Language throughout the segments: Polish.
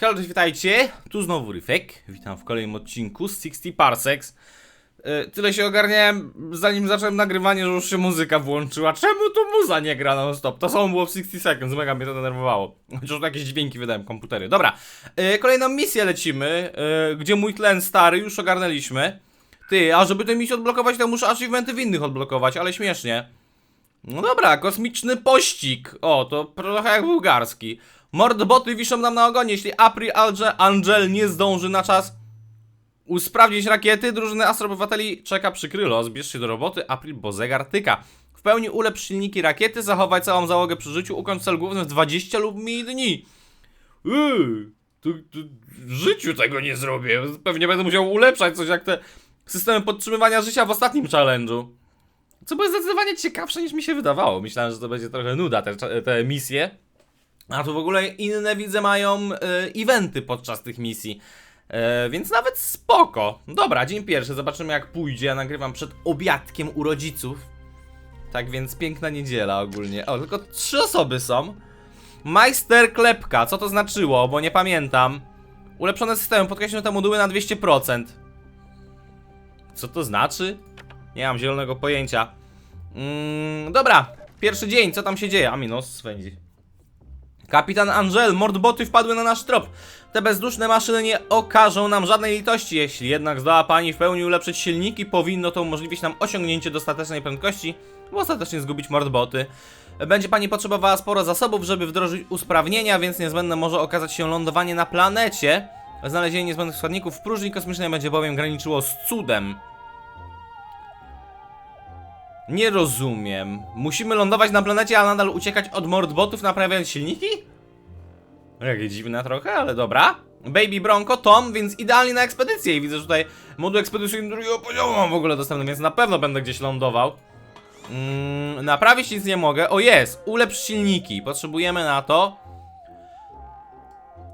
Halo, witajcie. Tu znowu Ryfek. Witam w kolejnym odcinku z 60 Parsecs. E, Tyle się ogarniałem, zanim zacząłem nagrywanie, że już się muzyka włączyła. Czemu tu muza nie gra non stop? To samo było w 60 Seconds, mega mnie to denerwowało. Chociaż jakieś dźwięki wydałem komputery. Dobra, e, kolejną misję lecimy, e, gdzie mój tlen stary już ogarnęliśmy. Ty, a żeby tę misję odblokować, to muszę achievementy w innych odblokować, ale śmiesznie. No dobra, kosmiczny pościg. O, to trochę jak bułgarski. Mordboty wiszą nam na ogonie. Jeśli April Angel nie zdąży na czas usprawnić rakiety, drużyny astrobywateli czeka przykry los. Bierz się do roboty, April, bo zegar tyka. W pełni ulepsz silniki rakiety, zachowaj całą załogę przy życiu, ukończ cel główny w 20 lub mniej dni. Yy, to, to w życiu tego nie zrobię. Pewnie będę musiał ulepszać coś jak te systemy podtrzymywania życia w ostatnim challenge'u. Co było zdecydowanie ciekawsze niż mi się wydawało. Myślałem, że to będzie trochę nuda, te, te misje. A tu w ogóle inne widzę mają e, eventy podczas tych misji. E, więc nawet spoko. Dobra, dzień pierwszy, zobaczymy jak pójdzie. Ja nagrywam przed obiadkiem u rodziców. Tak więc piękna niedziela ogólnie. O, tylko trzy osoby są. Majster Klepka, co to znaczyło, bo nie pamiętam. Ulepszone systemy, podkreślone te moduły na 200%. Co to znaczy? Nie mam zielonego pojęcia. Mm, dobra, pierwszy dzień, co tam się dzieje? A mi nos swędzi. Kapitan Angel, mordboty wpadły na nasz trop. Te bezduszne maszyny nie okażą nam żadnej litości. Jeśli jednak zdoła pani w pełni ulepszyć silniki, powinno to umożliwić nam osiągnięcie dostatecznej prędkości, by ostatecznie zgubić mordboty. Będzie pani potrzebowała sporo zasobów, żeby wdrożyć usprawnienia, więc niezbędne może okazać się lądowanie na planecie. Znalezienie niezbędnych składników w próżni kosmicznej będzie bowiem graniczyło z cudem. Nie rozumiem. Musimy lądować na planecie, a nadal uciekać od mordbotów naprawiając silniki? Jakie dziwne trochę, ale dobra. Baby Bronco, Tom, więc idealnie na ekspedycję i widzę, że tutaj moduł ekspedycyjny drugiego poziomu mam w ogóle dostępny, więc na pewno będę gdzieś lądował. Mm, naprawić nic nie mogę. O jest, ulepsz silniki. Potrzebujemy na to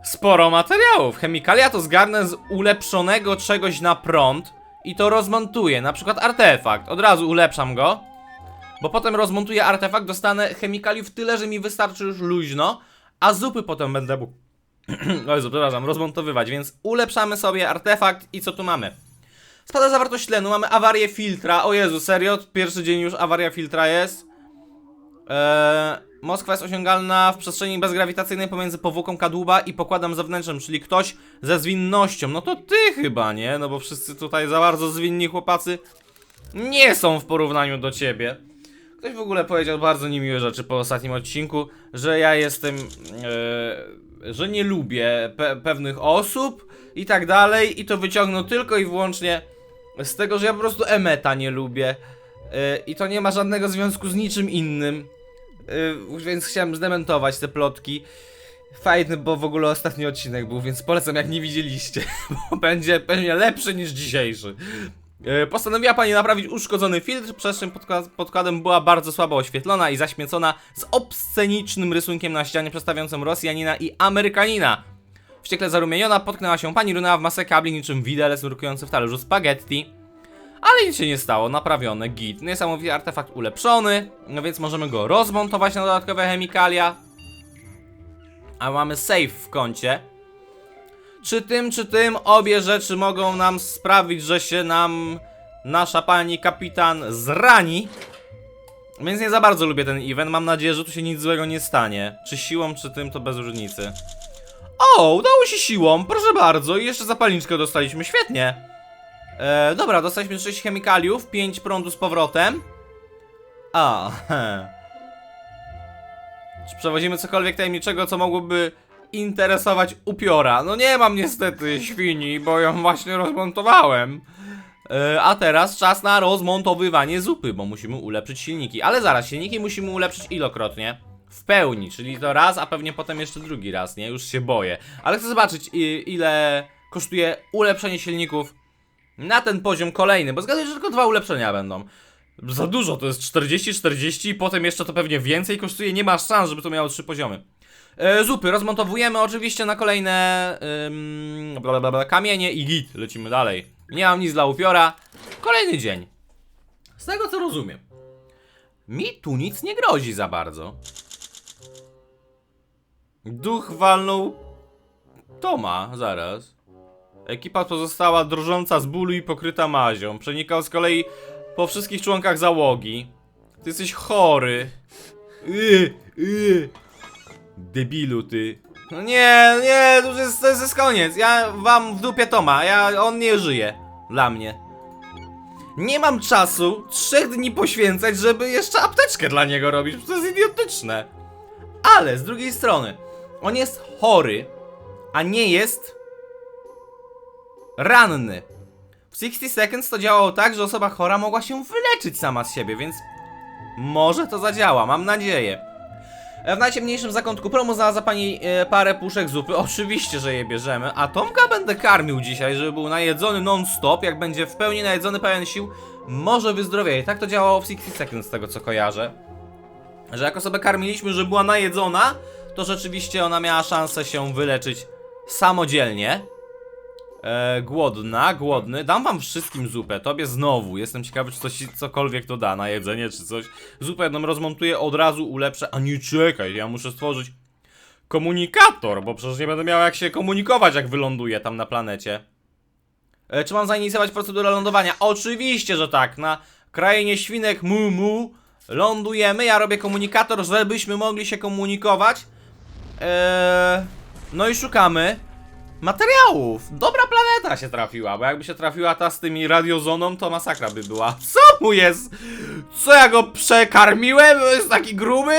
sporo materiałów. Chemikalia to zgarnę z ulepszonego czegoś na prąd i to rozmontuję, na przykład artefakt. Od razu ulepszam go, bo potem rozmontuję artefakt, dostanę chemikaliów tyle, że mi wystarczy już luźno, a zupy potem będę mógł... Jezu, przepraszam, rozmontowywać, więc ulepszamy sobie artefakt i co tu mamy? Spada zawartość tlenu, mamy awarię filtra, o Jezu, serio? Pierwszy dzień już awaria filtra jest. Eee, Moskwa jest osiągalna w przestrzeni bezgrawitacyjnej pomiędzy powłoką kadłuba i pokładem zewnętrznym, czyli ktoś ze zwinnością. No to ty chyba, nie? No bo wszyscy tutaj za bardzo zwinni chłopacy nie są w porównaniu do ciebie. Ktoś w ogóle powiedział bardzo niemiłe rzeczy po ostatnim odcinku, że ja jestem, e, że nie lubię pe pewnych osób i tak dalej i to wyciągnął tylko i wyłącznie z tego, że ja po prostu Emeta nie lubię e, i to nie ma żadnego związku z niczym innym. Yy, więc chciałem zdementować te plotki. Fajny, bo w ogóle ostatni odcinek był, więc polecam jak nie widzieliście, bo będzie pewnie lepszy niż dzisiejszy. Yy, postanowiła pani naprawić uszkodzony filtr, przestrzeń podka- podkładem była bardzo słabo oświetlona i zaśmiecona z obscenicznym rysunkiem na ścianie przedstawiającym Rosjanina i Amerykanina. Wściekle zarumieniona potknęła się pani runęła w masę kabli niczym widelec nurkujący w talerzu spaghetti. Ale nic się nie stało, naprawione, git. Niesamowity artefakt ulepszony, no więc możemy go rozmontować na dodatkowe chemikalia. A mamy save w koncie. Czy tym, czy tym obie rzeczy mogą nam sprawić, że się nam nasza pani kapitan zrani? Więc nie za bardzo lubię ten event, mam nadzieję, że tu się nic złego nie stanie. Czy siłą, czy tym, to bez różnicy. O, udało się siłą, proszę bardzo, i jeszcze zapalniczkę dostaliśmy, świetnie. E, dobra, dostaliśmy 6 chemikaliów, 5 prądu z powrotem. A. Czy przewozimy cokolwiek tajemniczego, co mogłoby interesować upiora? No nie mam niestety świni, bo ją właśnie rozmontowałem. E, a teraz czas na rozmontowywanie zupy, bo musimy ulepszyć silniki. Ale zaraz, silniki musimy ulepszyć ilokrotnie. W pełni, czyli to raz, a pewnie potem jeszcze drugi raz, nie? Już się boję. Ale chcę zobaczyć, ile kosztuje ulepszenie silników na ten poziom kolejny, bo zgaduję, że tylko dwa ulepszenia będą. Za dużo, to jest 40-40 i potem jeszcze to pewnie więcej kosztuje, nie ma szans, żeby to miało trzy poziomy. E, zupy rozmontowujemy oczywiście na kolejne ym, bla, bla, bla, kamienie i git, lecimy dalej. Nie mam nic dla upiora. Kolejny dzień. Z tego co rozumiem. Mi tu nic nie grozi za bardzo. Duch walnął Toma, zaraz. Ekipa pozostała drżąca z bólu i pokryta mazią. Przenikał z kolei po wszystkich członkach załogi. Ty jesteś chory. Yy, yy. Debilu ty. No nie, nie, to już jest, to jest koniec. Ja wam w dupie Toma, ja, on nie żyje. Dla mnie. Nie mam czasu trzech dni poświęcać, żeby jeszcze apteczkę dla niego robić, to jest idiotyczne. Ale z drugiej strony, on jest chory, a nie jest ranny. W 60 Seconds to działało tak, że osoba chora mogła się wyleczyć sama z siebie, więc może to zadziała, mam nadzieję. E, W najciemniejszym zakątku promu znalazła pani e, parę puszek zupy. Oczywiście, że je bierzemy. A Tomka będę karmił dzisiaj, żeby był najedzony non-stop. Jak będzie w pełni najedzony, pełen sił, może wyzdrowieje. Tak to działało w 60 Seconds, z tego co kojarzę. Że jak osobę karmiliśmy, że była najedzona, to rzeczywiście ona miała szansę się wyleczyć samodzielnie. E, głodna, głodny. Dam wam wszystkim zupę. Tobie znowu. Jestem ciekawy, czy coś, cokolwiek to da na jedzenie, czy coś. Zupę jedną rozmontuję, od razu ulepszę. A nie czekaj, ja muszę stworzyć komunikator, bo przecież nie będę miał jak się komunikować, jak wyląduję tam na planecie. E, czy mam zainicjować procedurę lądowania? Oczywiście, że tak. Na krainie świnek mu mu lądujemy. Ja robię komunikator, żebyśmy mogli się komunikować. Eee, no i szukamy materiałów. Dobra planeta się trafiła, bo jakby się trafiła ta z tymi radiozoną, to masakra by była. Co mu jest? Co ja go przekarmiłem? Jest taki gruby?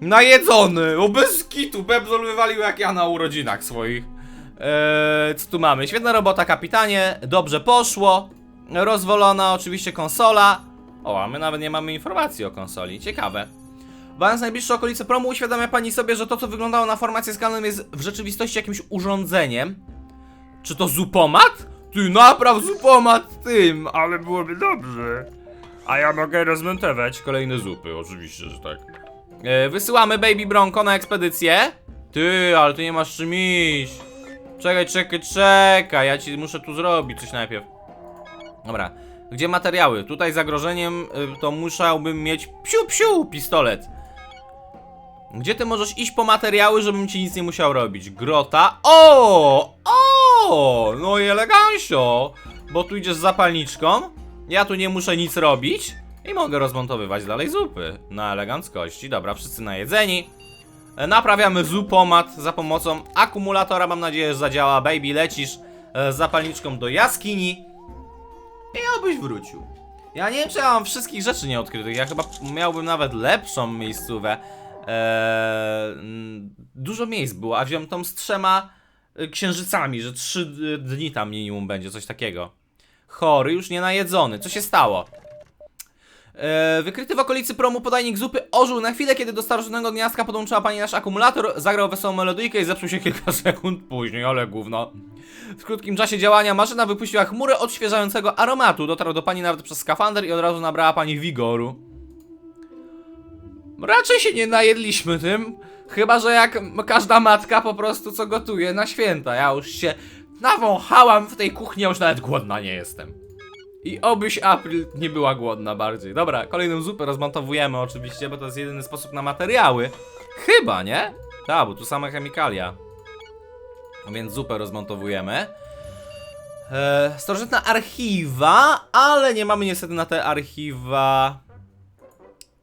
Najedzony, o bez kitu, Bebzol wywalił jak ja na urodzinach swoich. Eee, co tu mamy? Świetna robota, kapitanie, dobrze poszło. Rozwolona oczywiście konsola. O, a my nawet nie mamy informacji o konsoli, ciekawe. Badając najbliższe okolice promu, uświadamia pani sobie, że to, co wyglądało na formację skalną, jest w rzeczywistości jakimś urządzeniem. Czy to zupomat? Ty napraw zupomat tym, ale byłoby dobrze. A ja mogę rozmontować kolejne zupy, oczywiście, że tak. E, wysyłamy Baby Bronco na ekspedycję. Ty, ale ty nie masz czym iść. Czekaj, czekaj, czekaj, ja ci muszę tu zrobić coś najpierw. Dobra, gdzie materiały? Tutaj zagrożeniem y, to musiałbym mieć psiu psiu pistolet. Gdzie ty możesz iść po materiały, żebym ci nic nie musiał robić? Grota. O! O! No i elegancio! Bo tu idziesz z zapalniczką. Ja tu nie muszę nic robić. I mogę rozmontowywać dalej zupy. Na eleganckości. Dobra, wszyscy najedzeni. E, Naprawiamy zupomat za pomocą akumulatora. Mam nadzieję, że zadziała. Baby, lecisz e, z zapalniczką do jaskini. I obyś wrócił. Ja nie wiem, czy ja mam wszystkich rzeczy nieodkrytych. Ja chyba miałbym nawet lepszą miejscówę. Eee, dużo miejsc było, a wziąłem tą z trzema y, księżycami, że trzy y, dni tam minimum będzie, coś takiego. Chory, już nie najedzony. Co się stało? Eee, wykryty w okolicy promu podajnik zupy ożył na chwilę, kiedy do starożytnego gniazdka podłączyła pani nasz akumulator, zagrał wesołą melodyjkę i zepsuł się kilka sekund później, ale gówno. W krótkim czasie działania maszyna wypuściła chmurę odświeżającego aromatu. Dotarł do pani nawet przez skafander i od razu nabrała pani wigoru. Raczej się nie najedliśmy tym. Chyba, że jak każda matka po prostu co gotuje na święta. Ja już się nawąchałam w tej kuchni, już nawet głodna nie jestem. I obyś April nie była głodna bardziej. Dobra, kolejną zupę rozmontowujemy oczywiście, bo to jest jedyny sposób na materiały. Chyba, nie? Tak, bo tu same chemikalia. Więc zupę rozmontowujemy. Eee, starożytna archiwa, ale nie mamy niestety na te archiwa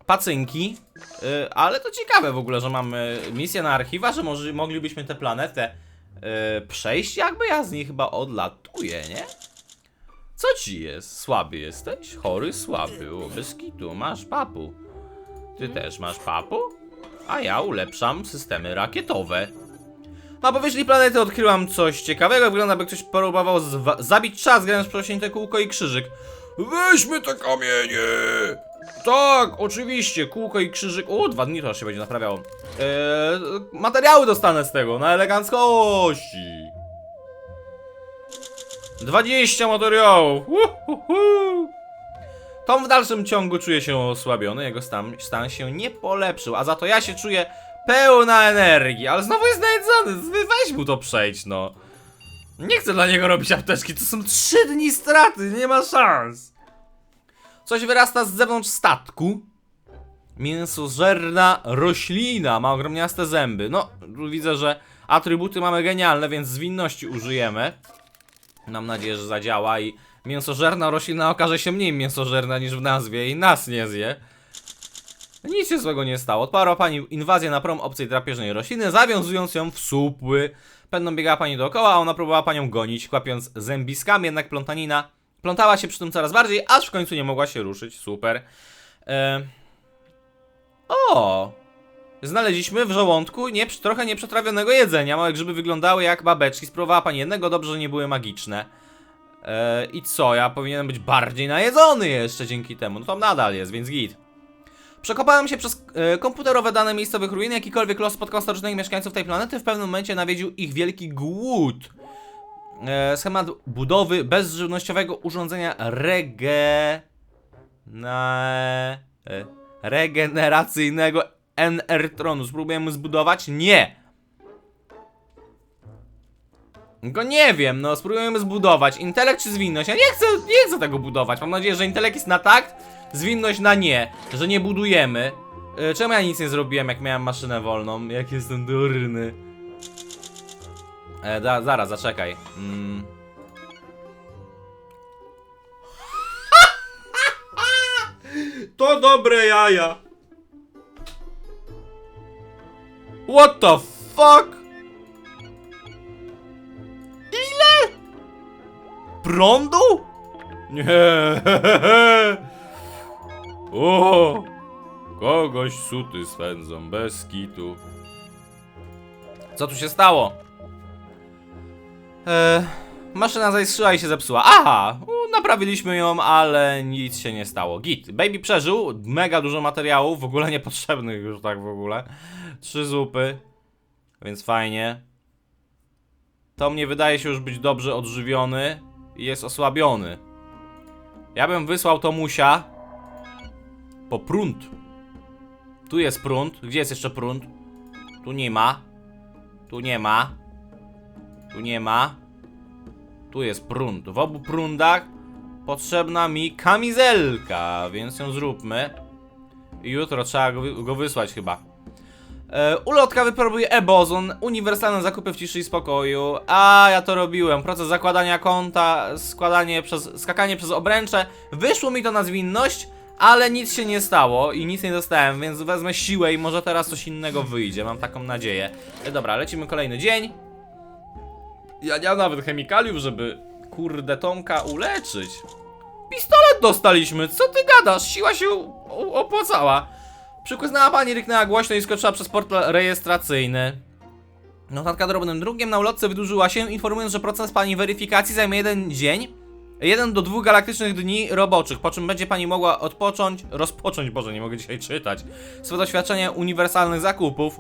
pacynki. Yy, ale to ciekawe w ogóle, że mamy misję na archiwa, że może, moglibyśmy tę planetę yy, przejść, jakby ja z niej chyba odlatuję, nie? Co ci jest? Słaby jesteś? Chory, słaby. O, bez kitu, masz papu. Ty też masz papu? A ja ulepszam systemy rakietowe. Na powierzchni planety odkryłam coś ciekawego. Wygląda, by ktoś próbował zabić czas, grając przerośnięte kółko i krzyżyk. Weźmy te kamienie! Tak, oczywiście, kółko i krzyżyk. O, dwa dni to się będzie naprawiało. Eee, materiały dostanę z tego, na eleganckości. 20 materiałów. Uhuhu. Tom w dalszym ciągu czuje się osłabiony, jego stan, stan się nie polepszył, a za to ja się czuję pełna energii, ale znowu jest najedzony, weź mu to przejść, no. Nie chcę dla niego robić apteczki, to są 3 dni straty, nie ma szans. Coś wyrasta z zewnątrz statku. Mięsożerna roślina, ma ogromniaste zęby. No, widzę, że Atrybuty mamy genialne, więc zwinności użyjemy. Mam nadzieję, że zadziała i mięsożerna roślina okaże się mniej mięsożerna niż w nazwie i nas nie zje. Nic się złego nie stało. Odparła pani inwazję na prom obcej drapieżnej rośliny, zawiązując ją w supły. Pędną biegała pani dookoła, a ona próbowała panią gonić, kłapiąc zębiskami, jednak plątanina plątała się przy tym coraz bardziej, aż w końcu nie mogła się ruszyć. Super. E... O! Znaleźliśmy w żołądku nie, trochę nieprzetrawionego jedzenia. Małe grzyby wyglądały jak babeczki. Spróbowała pani jednego, dobrze, że nie były magiczne. E... I co? Ja powinienem być bardziej najedzony jeszcze dzięki temu. No to nadal jest, więc git. Przekopałem się przez e, komputerowe dane miejscowych ruin. Jakikolwiek los spotkał starożytnych mieszkańców tej planety, w pewnym momencie nawiedził ich wielki głód. E, schemat budowy bezżywnościowego urządzenia rege... Na... E, regeneracyjnego NR-tronu. Spróbujemy zbudować? Nie! Go nie wiem, no spróbujemy zbudować. Intelekt czy zwinność? Ja nie chcę, nie chcę tego budować. Mam nadzieję, że intelekt jest na tak, zwinność na nie, że nie budujemy. E, czemu ja nic nie zrobiłem, jak miałem maszynę wolną? Jak jestem durny. E, da, zaraz, zaczekaj. Mm. To dobre jaja. What the fuck? Ile? Prądu? Nie. O, kogoś suty swędzą bez kitu. Co tu się stało? Eee, maszyna zaiskrzyła i się zepsuła. Aha! Naprawiliśmy ją, ale nic się nie stało. Git. Baby przeżył. Mega dużo materiałów, w ogóle niepotrzebnych już tak w ogóle. Trzy zupy. Więc fajnie. To mnie wydaje się już być dobrze odżywiony i jest osłabiony. Ja bym wysłał Tomusia po prąd. Tu jest prąd. Gdzie jest jeszcze prąd? Tu nie ma. Tu nie ma. Tu nie ma. Tu jest prąd. W obu prądach potrzebna mi kamizelka, więc ją zróbmy. Jutro trzeba go wysłać chyba. E, ulotka wypróbuje e-bozon, uniwersalne zakupy w ciszy i spokoju. A ja to robiłem. Proces zakładania konta, składanie przez, skakanie przez obręcze. Wyszło mi to na zwinność, ale nic się nie stało i nic nie dostałem, więc wezmę siłę i może teraz coś innego wyjdzie. Mam taką nadzieję. E, dobra, lecimy kolejny dzień. Ja nie mam nawet chemikaliów, żeby kurde Tomka uleczyć. Pistolet dostaliśmy, co ty gadasz? Siła się opłacała. Przykuznała pani, ryknęła głośno i skoczyła przez portal rejestracyjny. Notatka drobnym drugiem na ulotce wydłużyła się, informując, że proces pani weryfikacji zajmie jeden dzień. Jeden do dwóch galaktycznych dni roboczych, po czym będzie pani mogła odpocząć, rozpocząć, Boże, nie mogę dzisiaj czytać, swoje doświadczenie uniwersalnych zakupów.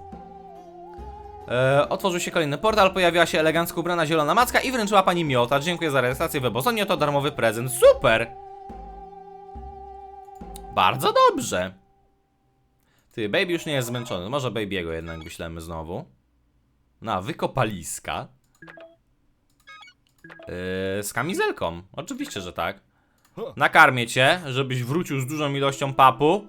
E, otworzył się kolejny portal, pojawiła się elegancko ubrana zielona macka i wręczyła pani miotacz. Dziękuję za rejestrację w Ebozonie, to darmowy prezent. Super! Bardzo dobrze. Ty, Baby już nie jest zmęczony. Może Baby'ego jednak wyślemy znowu. Na wykopaliska. Yy, z kamizelką. Oczywiście, że tak. Nakarmię cię, żebyś wrócił z dużą ilością papu.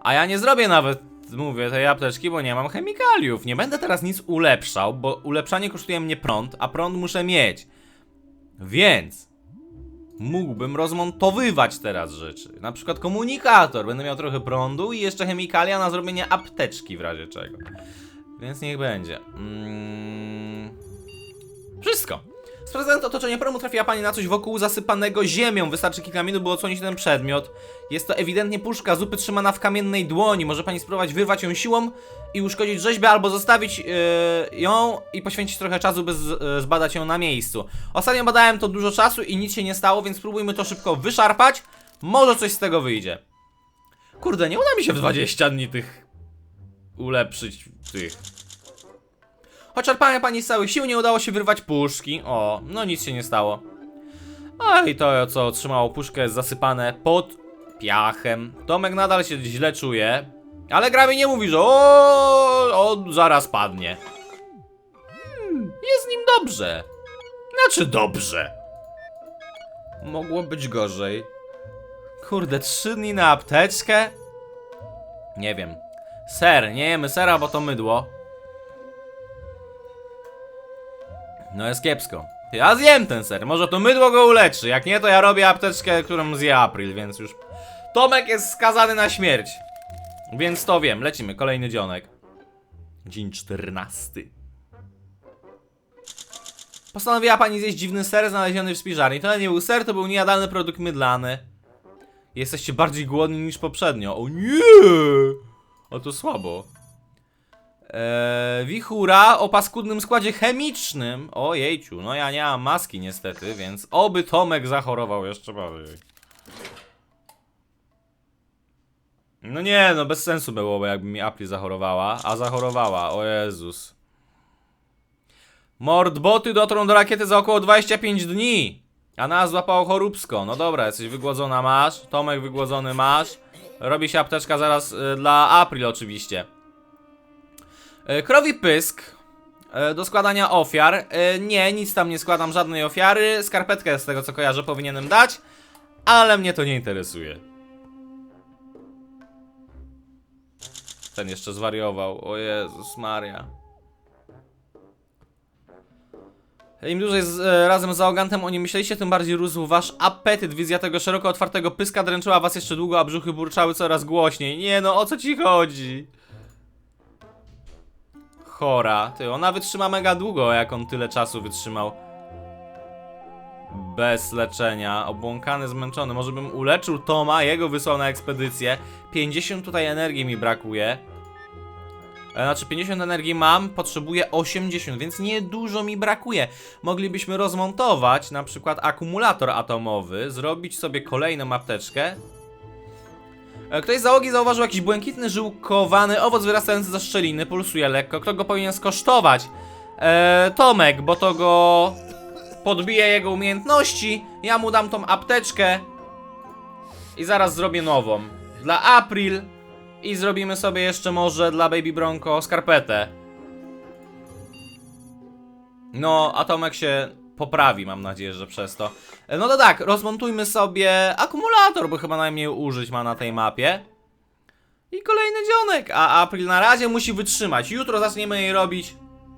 A ja nie zrobię nawet, mówię, tej apteczki, bo nie mam chemikaliów. Nie będę teraz nic ulepszał, bo ulepszanie kosztuje mnie prąd, a prąd muszę mieć. Więc mógłbym rozmontowywać teraz rzeczy. Na przykład komunikator. Będę miał trochę prądu i jeszcze chemikalia na zrobienie apteczki w razie czego. Więc niech będzie. Mm... Wszystko. Sprawdzając otoczenie promu trafiła pani na coś wokół zasypanego ziemią. Wystarczy kilka minut, by odsłonić ten przedmiot. Jest to ewidentnie puszka zupy trzymana w kamiennej dłoni. Może pani spróbować wyrwać ją siłą i uszkodzić rzeźbę, albo zostawić yy, ją i poświęcić trochę czasu, by z, yy, zbadać ją na miejscu. Ostatnio badałem to dużo czasu i nic się nie stało, więc spróbujmy to szybko wyszarpać. Może coś z tego wyjdzie. Kurde, nie uda mi się w 20 dni tych ulepszyć tych. Choć czerpania pani z całych sił nie udało się wyrwać puszki. O, no nic się nie stało. A i to, co otrzymało puszkę, jest zasypane pod piachem. Tomek nadal się źle czuje, ale gra mi nie mówi, że o, on zaraz padnie. Hmm, jest z nim dobrze. Znaczy dobrze. Mogło być gorzej. Kurde, trzy dni na apteczkę? Nie wiem. Ser, nie jemy sera, bo to mydło. No jest kiepsko. Ja zjem ten ser, może to mydło go uleczy. Jak nie, to ja robię apteczkę, którą zje April, więc już. Tomek jest skazany na śmierć. Więc to wiem, lecimy, kolejny dzionek. Dzień 14. Postanowiła pani zjeść dziwny ser znaleziony w spiżarni. To nie był ser, to był niejadalny produkt mydlany. Jesteście bardziej głodni niż poprzednio. O nie! O to słabo. Eee, wichura o paskudnym składzie chemicznym. O jejciu, no ja nie mam maski niestety, więc oby Tomek zachorował jeszcze bardziej. No nie, no bez sensu byłoby jakby mi Apli zachorowała, a zachorowała, o Jezus. Mordboty dotrą do rakiety za około 25 dni. A nas złapało choróbsko. No dobra, jesteś wygłodzona masz. Tomek wygłodzony masz. Robi się apteczka zaraz y, dla April oczywiście. Y, krowi pysk. y, Do składania ofiar. Y, Nie, nic tam nie składam, żadnej ofiary. Skarpetkę z tego co kojarzę powinienem dać. Ale mnie to nie interesuje. Ten jeszcze zwariował. O Jezus Maria. Im dłużej z, e, razem z zaogantem o nim myśleliście, tym bardziej rósł wasz apetyt. Wizja tego szeroko otwartego pyska dręczyła was jeszcze długo, a brzuchy burczały coraz głośniej. Nie no, o co ci chodzi? Chora. Ty, ona wytrzyma mega długo, jak on tyle czasu wytrzymał. Bez leczenia. Obłąkany, zmęczony. Może bym uleczył Toma, jego wysłał na ekspedycję. 50 tutaj energii mi brakuje. E, Znaczy 50 energii mam, potrzebuję 80, więc niedużo mi brakuje. Moglibyśmy rozmontować na przykład akumulator atomowy, zrobić sobie kolejną apteczkę. E, Ktoś z załogi zauważył jakiś błękitny, żyłkowany owoc wyrastający ze szczeliny, pulsuje lekko. Kto go powinien skosztować? E, Tomek, bo to go podbije jego umiejętności. Ja mu dam tą apteczkę i zaraz zrobię nową. Dla April i zrobimy sobie jeszcze może dla Baby Bronco skarpetę. No, a Tomek się poprawi, mam nadzieję, że przez to. E, No to tak, rozmontujmy sobie akumulator, bo chyba najmniej użyć ma na tej mapie. I kolejny dzionek, a April na razie musi wytrzymać. Jutro zaczniemy jej robić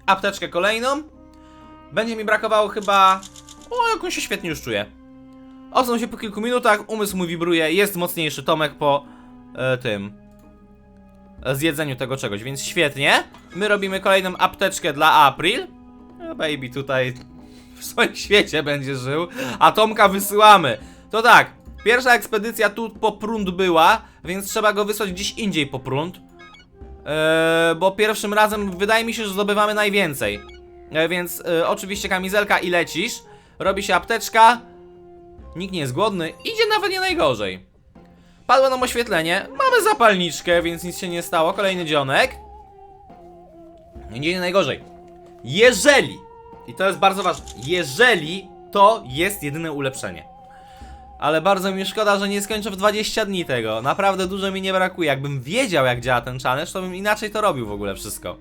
apteczkę kolejną. Będzie mi brakowało chyba... O, jak on się świetnie już czuje. Osną się po kilku minutach, umysł mój wibruje, jest mocniejszy Tomek po e, tym e, zjedzeniu tego czegoś, więc świetnie. My robimy kolejną apteczkę dla April. Baby tutaj w swoim świecie będzie żył, a Tomka wysyłamy. To tak, pierwsza ekspedycja tu po prąd była, więc trzeba go wysłać gdzieś indziej po prąd. E, bo pierwszym razem wydaje mi się, że zdobywamy najwięcej. E, więc e, oczywiście kamizelka i lecisz. Robi się apteczka. Nikt nie jest głodny. Idzie nawet nie najgorzej. Padło nam oświetlenie. Mamy zapalniczkę, więc nic się nie stało. Kolejny dzionek. Idzie nie najgorzej. Jeżeli, i to jest bardzo ważne, jeżeli to jest jedyne ulepszenie. Ale bardzo mi szkoda, że nie skończę w 20 dni tego. Naprawdę dużo mi nie brakuje. Jakbym wiedział, jak działa ten challenge, to bym inaczej to robił w ogóle wszystko.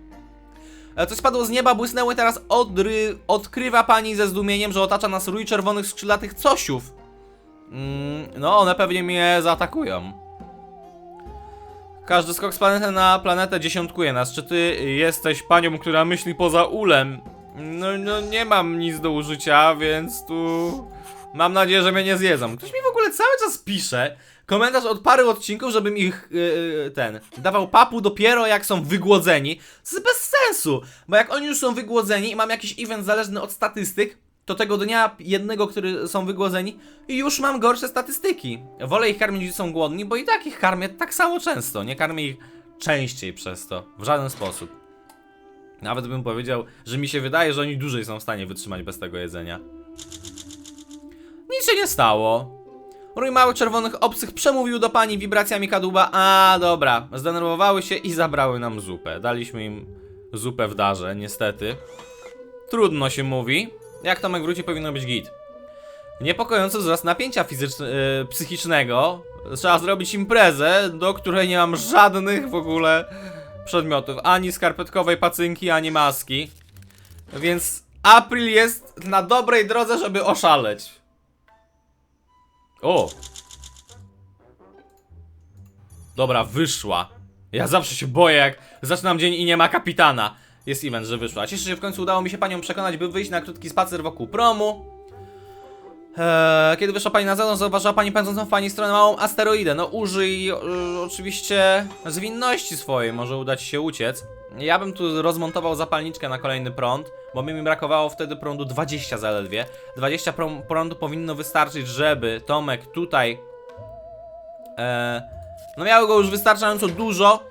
E, Coś spadło z nieba, błysnęło i teraz odry... odkrywa pani ze zdumieniem, że otacza nas rój czerwonych skrzydlatych cosiów. Mm, no, one pewnie mnie zaatakują. Każdy skok z planety na planetę dziesiątkuje nas. Czy ty jesteś panią, która myśli poza ulem? No, no nie mam nic do użycia, więc tu... Mam nadzieję, że mnie nie zjedzą. Ktoś mi w ogóle cały czas pisze komentarz od paru odcinków, żebym ich, yy, ten, dawał papu dopiero jak są wygłodzeni. To jest bez sensu, bo jak oni już są wygłodzeni i mam jakiś event zależny od statystyk, to tego dnia jednego, który są wygłodzeni, już mam gorsze statystyki. Wolę ich karmić, gdy są głodni, bo i tak ich karmię tak samo często. Nie karmię ich częściej przez to. W żaden sposób. Nawet bym powiedział, że mi się wydaje, że oni dłużej są w stanie wytrzymać bez tego jedzenia. Nic się nie stało. Rój małych czerwonych obcych przemówił do pani wibracjami kadłuba. A, dobra. Zdenerwowały się i zabrały nam zupę. Daliśmy im zupę w darze, niestety. Trudno się mówi. Jak Tomek wróci, powinno być git. Niepokojący wzrost napięcia yy, psychicznego. Trzeba zrobić imprezę, do której nie mam żadnych w ogóle przedmiotów. Ani skarpetkowej pacynki, ani maski. Więc April jest na dobrej drodze, żeby oszaleć. O! Dobra, wyszła. Ja zawsze się boję, jak zaczynam dzień i nie ma kapitana. jest event, że wyszła. Cieszę się, w końcu udało mi się panią przekonać, by wyjść na krótki spacer wokół promu. Eee, kiedy wyszła pani na zewnątrz, zauważyła pani pędzącą w pani stronę małą asteroidę. No użyj e, oczywiście zwinności swojej, może uda ci się uciec. Ja bym tu rozmontował zapalniczkę na kolejny prąd, bo mi brakowało wtedy prądu 20 zaledwie. 20 prą- prądu powinno wystarczyć, żeby Tomek tutaj... E, no miały go już wystarczająco dużo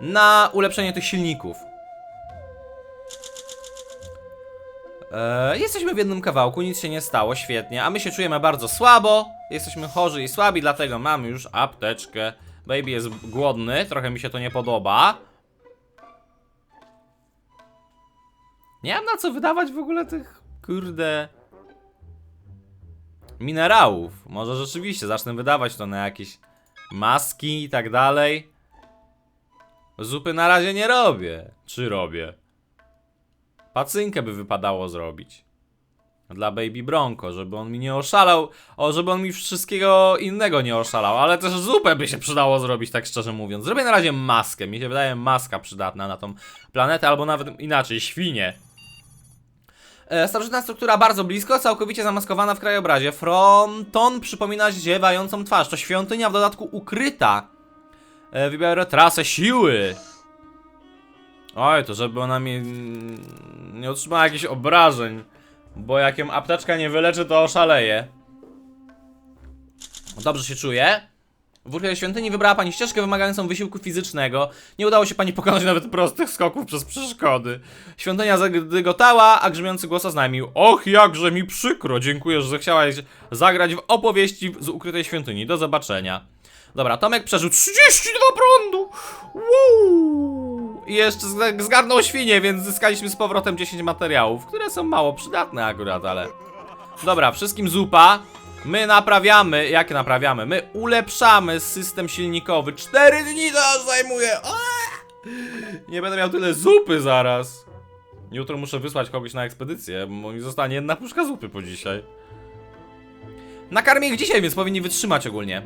na ulepszenie tych silników. E, jesteśmy w jednym kawałku, nic się nie stało, świetnie. A my się czujemy bardzo słabo. Jesteśmy chorzy i słabi, dlatego mamy już apteczkę. Baby jest głodny, trochę mi się to nie podoba. Nie mam na co wydawać w ogóle tych, kurde, minerałów. Może rzeczywiście zacznę wydawać to na jakieś maski i tak dalej. Zupy na razie nie robię. Czy robię? Pacynkę by wypadało zrobić. Dla Baby Bronco, żeby on mi nie oszalał, o, żeby on mi wszystkiego innego nie oszalał, ale też zupę by się przydało zrobić, tak szczerze mówiąc. Zrobię na razie maskę, mi się wydaje maska przydatna na tą planetę, albo nawet inaczej, świnie. E, Starożytna struktura bardzo blisko, całkowicie zamaskowana w krajobrazie. Fronton przypomina ziewającą twarz. To świątynia w dodatku ukryta. E, Wybiorę trasę siły. Oj, to żeby ona mi nie otrzymała jakichś obrażeń. Bo jak ją apteczka nie wyleczy, to oszaleje. Dobrze się czuję. W ukrytej świątyni wybrała pani ścieżkę wymagającą wysiłku fizycznego. Nie udało się pani pokonać nawet prostych skoków przez przeszkody. Świątynia zagdygotała, a grzmiący głos oznajmił Och, jakże mi przykro, dziękuję, że zechciałaś zagrać w opowieści z ukrytej świątyni. Do zobaczenia. Dobra, Tomek przeżył 32 prądu! Woo! I jeszcze zg- zgarnął świnie, więc zyskaliśmy z powrotem 10 materiałów, które są mało przydatne akurat, ale... Dobra, wszystkim zupa. My naprawiamy, jak naprawiamy? My ulepszamy system silnikowy. 4 dni to zajmuje! Nie będę miał tyle zupy zaraz. Jutro muszę wysłać kogoś na ekspedycję, bo mi zostanie jedna puszka zupy po dzisiaj. Nakarmię ich dzisiaj, więc powinni wytrzymać ogólnie.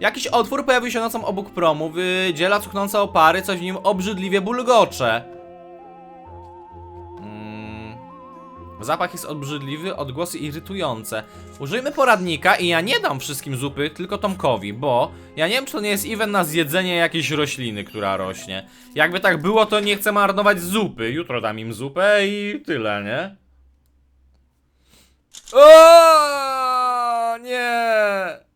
Jakiś otwór pojawił się nocą obok promu, wydziela cuchnące opary, coś w nim obrzydliwie bulgocze. Mm. Zapach jest obrzydliwy, odgłosy irytujące. Użyjmy poradnika i ja nie dam wszystkim zupy, tylko Tomkowi, bo ja nie wiem, czy to nie jest event na zjedzenie jakiejś rośliny, która rośnie. Jakby tak było, to nie chcę marnować zupy. Jutro dam im zupę i tyle, nie? O, nie!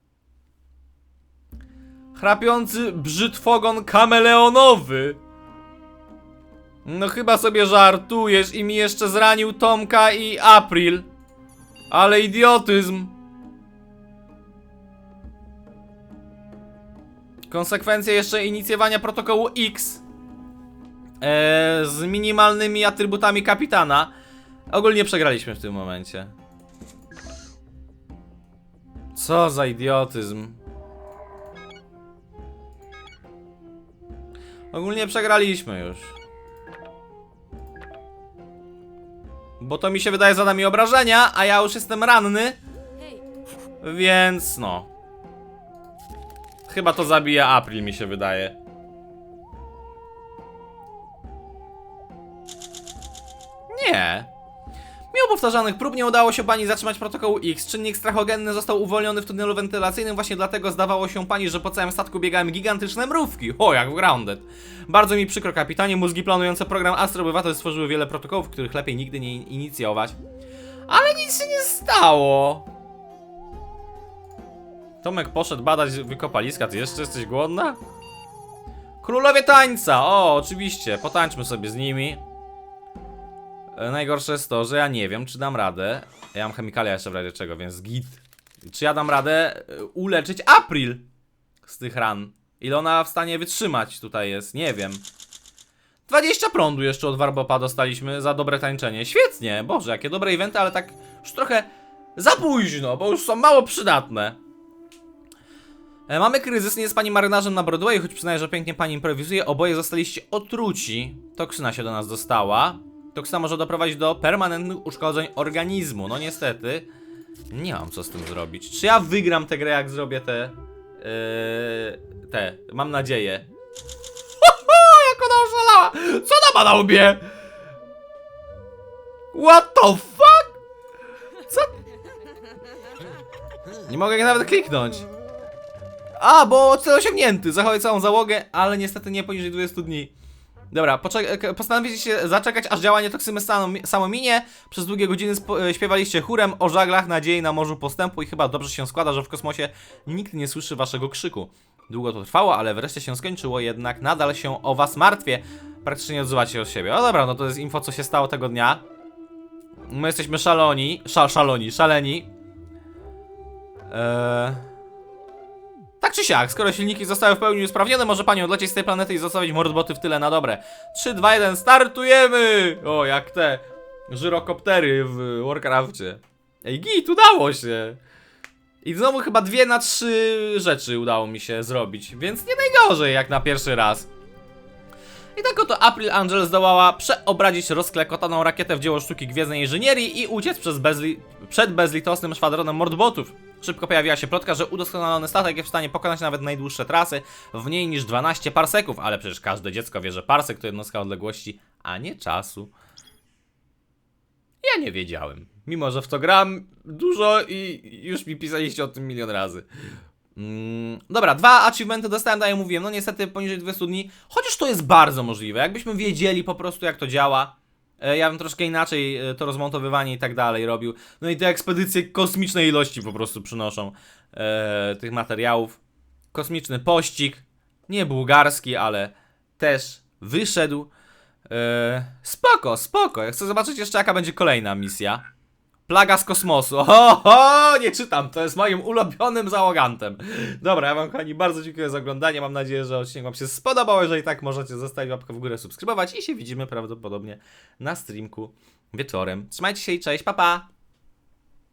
Chrapiący brzytwogon kameleonowy. No chyba sobie żartujesz i mi jeszcze zranił Tomka i April. Ale idiotyzm. Konsekwencje jeszcze inicjowania protokołu X. Eee, z minimalnymi atrybutami kapitana. Ogólnie przegraliśmy w tym momencie. Co za idiotyzm. Ogólnie przegraliśmy już. Bo to mi się wydaje zada mi obrażenia, a ja już jestem ranny. Więc no. Chyba to zabija April mi się wydaje. Nie. Mimo powtarzanych prób nie udało się pani zatrzymać protokołu X. Czynnik strachogenny został uwolniony w tunelu wentylacyjnym, właśnie dlatego zdawało się pani, że po całym statku biegają gigantyczne mrówki. O, jak w Grounded. Bardzo mi przykro, kapitanie. Mózgi planujące program Astro Obywatel stworzyły wiele protokołów, których lepiej nigdy nie inicjować. Ale nic się nie stało. Tomek poszedł badać wykopaliska. Ty jeszcze jesteś głodna? Królowie tańca! O, oczywiście. Potańczmy sobie z nimi. E, Najgorsze jest to, że ja nie wiem, czy dam radę. Ja mam chemikalia jeszcze w razie czego, więc git. Czy ja dam radę e, uleczyć April z tych ran? Ile ona w stanie wytrzymać tutaj jest? Nie wiem. 20 prądu jeszcze od Warbopa dostaliśmy za dobre tańczenie. Świetnie, boże, jakie dobre eventy, ale tak już trochę za późno, bo już są mało przydatne. E, Mamy kryzys, nie jest pani marynarzem na Broadway, choć przyznaję, że pięknie pani improwizuje. Oboje zostaliście otruci. Toksyna się do nas dostała. Toksyna może doprowadzić do permanentnych uszkodzeń organizmu. No niestety, nie mam co z tym zrobić. Czy ja wygram tę grę, jak zrobię te... Yy, te, mam nadzieję. Jak ona oszalała! Co ona ma na łbie? What the fuck? Co? Nie mogę nawet kliknąć. A, bo cel osiągnięty. Zachowaj całą załogę, ale niestety nie poniżej 20 dni. Dobra, poczek- postanowiliście zaczekać, aż działanie toksymy samo, minie. Przez długie godziny e, śpiewaliście chórem o żaglach, nadziei na morzu postępu i chyba dobrze się składa, że w kosmosie nikt nie słyszy waszego krzyku. Długo to trwało, ale wreszcie się skończyło, jednak nadal się o was martwię. Praktycznie nie odzywacie od siebie. O dobra, no to jest info, co się stało tego dnia. My jesteśmy szaloni, szal, szaloni, szaleni. Eee... Tak czy siak, skoro silniki zostały w pełni usprawnione, może pani odlecieć z tej planety i zostawić mordboty w tyle na dobre. 3, 2, 1, startujemy! O, jak te żyrokoptery w Warcrafcie. Ej, git, udało się! I znowu chyba dwie na trzy rzeczy udało mi się zrobić, więc nie najgorzej jak na pierwszy raz. I tak oto April Angel zdołała przeobrazić rozklekotaną rakietę w dzieło sztuki gwiezdnej inżynierii i uciec przez bezli przed bezlitosnym szwadronem mordbotów. Szybko pojawiła się plotka, że udoskonalony statek jest w stanie pokonać nawet najdłuższe trasy w mniej niż 12 parseków, ale przecież każde dziecko wie, że parsek to jednostka odległości, a nie czasu. Ja nie wiedziałem. Mimo, że w to gram dużo i już mi pisaliście o tym milion razy. Mm, dobra, dwa achievementy dostałem, tak jak mówiłem, no niestety poniżej 20 dni, chociaż to jest bardzo możliwe, jakbyśmy wiedzieli po prostu jak to działa, e, ja bym troszkę inaczej e, to rozmontowywanie i tak dalej robił, no i te ekspedycje kosmicznej ilości po prostu przynoszą e, tych materiałów, kosmiczny pościg, nie bułgarski, ale też wyszedł, e, spoko, spoko, chcę zobaczyć jeszcze jaka będzie kolejna misja. Plaga z kosmosu. Oho, nie czytam, to jest moim ulubionym załogantem. Dobra, ja wam kochani bardzo dziękuję za oglądanie. Mam nadzieję, że odcinek wam się spodobał. Jeżeli tak, możecie zostawić łapkę w górę, subskrybować i się widzimy prawdopodobnie na streamku wieczorem. Trzymajcie się i cześć, pa pa!